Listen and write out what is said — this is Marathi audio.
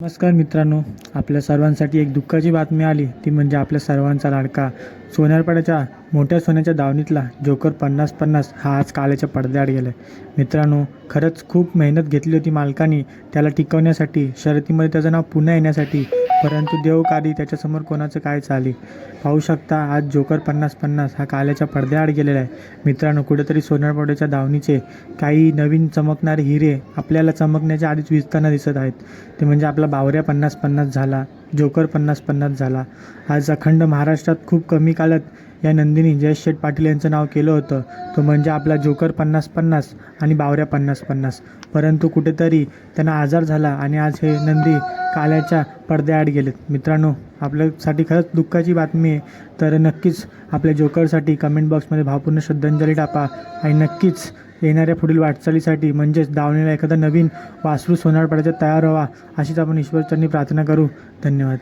नमस्कार मित्रांनो आपल्या सर्वांसाठी एक दुःखाची बातमी आली ती म्हणजे आपल्या सर्वांचा लाडका. सोन्यारपाड्याच्या मोठ्या सोन्याच्या दावणीतला जोकर पन्नास पन्नास हा आज काळ्याच्या पडद्याआड गेला आहे मित्रांनो खरंच खूप मेहनत घेतली होती मालकाने. त्याला टिकवण्यासाठी शर्यतीमध्ये त्याचं नाव पुन्हा येण्यासाठी. परंतु देवकारी त्याच्यासमोर कोणाचं काय चाली? पाहू शकता आज जोकर पन्नास पन्नास हा काल्याच्या पडद्याआड गेलेला आहे. मित्रांनो कुठेतरी सोन्यारपाड्याच्या दावणीचे काही नवीन चमकणारे हिरे आपल्याला चमकण्याच्या आधीच विजताना दिसत आहेत. ते म्हणजे आपला बावऱ्या पन्नास पन्नास झाला. जोकर पन्नास पन्नास झाला. आज अखंड महाराष्ट्रात खूप कमी काळात या नंदिनी जयेश शेठ पाटील यांचं नाव केलं होतं. तो म्हणजे आपला जोकर पन्नास पन्नास आणि बावऱ्या पन्नास पन्नास. परंतु कुठेतरी त्यांना आजार झाला आणि आज हे नंदी काल्याच्या पडद्याआड गेलेत. मित्रांनो आपल्यासाठी खरंच दुःखाची बातमी आहे. तर नक्कीच आपल्या जोकरसाठी कमेंट बॉक्समध्ये भावपूर्ण श्रद्धांजली टाका आणि नक्कीच येणाऱ्या पुढील वाटचालीसाठी म्हणजेच दावणीला एखादा नवीन वासरू सोनारपाड्याचा तयार व्हावा अशीच आपण ईश्वरचरणी प्रार्थना करू. धन्यवाद.